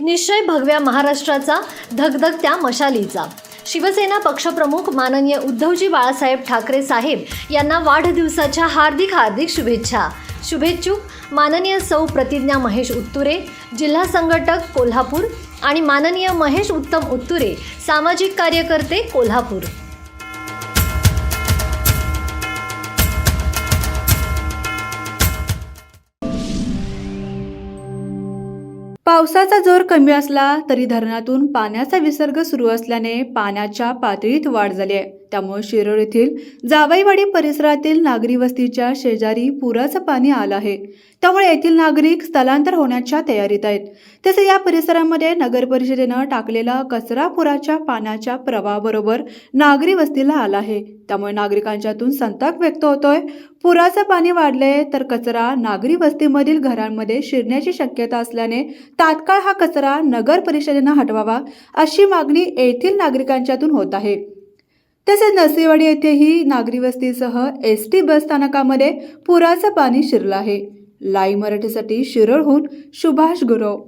निश्चय भगव्या महाराष्ट्राचा धगधगत्या मशालीचा. शिवसेना पक्षप्रमुख माननीय उद्धवजी बाळासाहेब ठाकरे साहेब यांना वाढदिवसाच्या हार्दिक हार्दिक शुभेच्छा. शुभेच्छुक माननीय सौ प्रतिज्ञा महेश उत्तुरे जिल्हा संघटक कोल्हापूर आणि माननीय महेश उत्तम उत्तुरे सामाजिक कार्यकर्ते कोल्हापूर. पावसाचा जोर कमी असला तरी धरणातून पाण्याचा विसर्ग सुरू असल्याने पाण्याच्या पातळीत वाढ झाली आहे. त्यामुळे शिरोळ येथील जावईवाडी परिसरातील नागरी वस्तीच्या शेजारी पुराचं पाणी आलं आहे. त्यामुळे येथील नागरिक स्थलांतर होण्याच्या तयारीत आहेत. तसे या परिसरामध्ये नगर परिषदेनं टाकलेला कचरा पुराच्या पाण्याच्या प्रवाहाबरोबर नागरी वस्तीला आला आहे. त्यामुळे नागरिकांच्यातून संताप व्यक्त होतोय. पुराचं पाणी वाढले तर कचरा नागरी वस्तीमधील घरांमध्ये शिरण्याची शक्यता असल्याने तात्काळ हा कचरा नगर परिषदेनं हटवावा अशी मागणी येथील नागरिकांच्यातून होत आहे. तसेच नसेवाडी येथेही नागरी वस्तीसह एस टी बस स्थानकामध्ये पुराचं पाणी शिरलं आहे. लाई मराठीसाठी शिरळहून सुभाष गुरव.